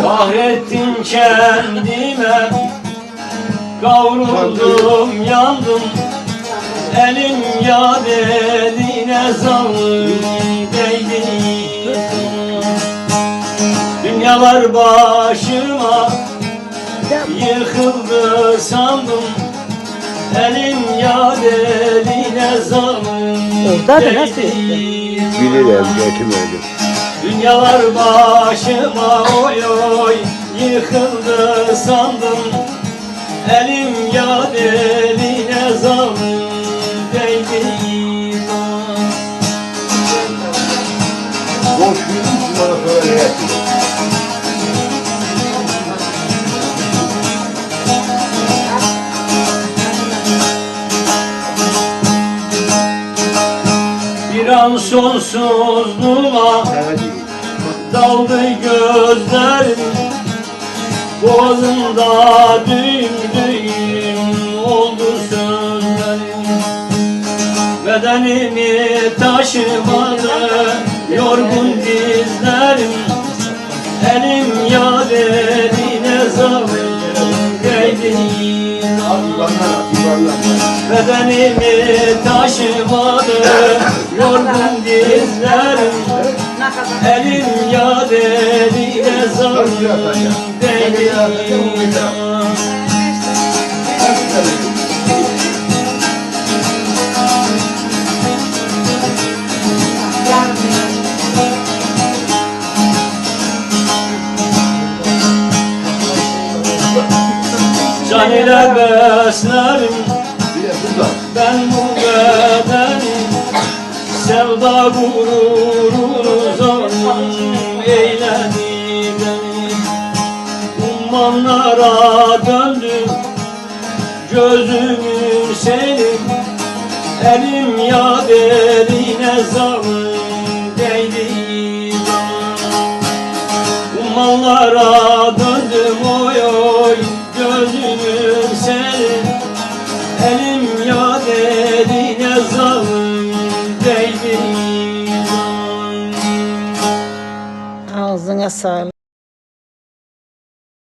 Kahrettim kendime Kavruldum yandım Elim yad eline zalim değdi Dünyalar başıma Yıkıldı sandım Elim yad eline zalim Orada da nasıl. Bilirim yetim öldü. Dünyalar başıma oy oy yıkıldı sandım. Elim yad eline zalim değdi Boşluğun bana söyle. Bir an sonsuzluğa daldı gözlerim. Boğazımda düğüm düğüm oldu sözlerim. Bedenimi taşımadı Bedenimi taşımadı yorgun dizlerim. Elim yad eline zalim değdi Can ile beslerim ben bu bedeni Sevda gururunu zalim eyledi beni. Ummanlara döndüm Gözümün senin Elim yad eline zalim değdi Ummanlara Ağzına sağlık.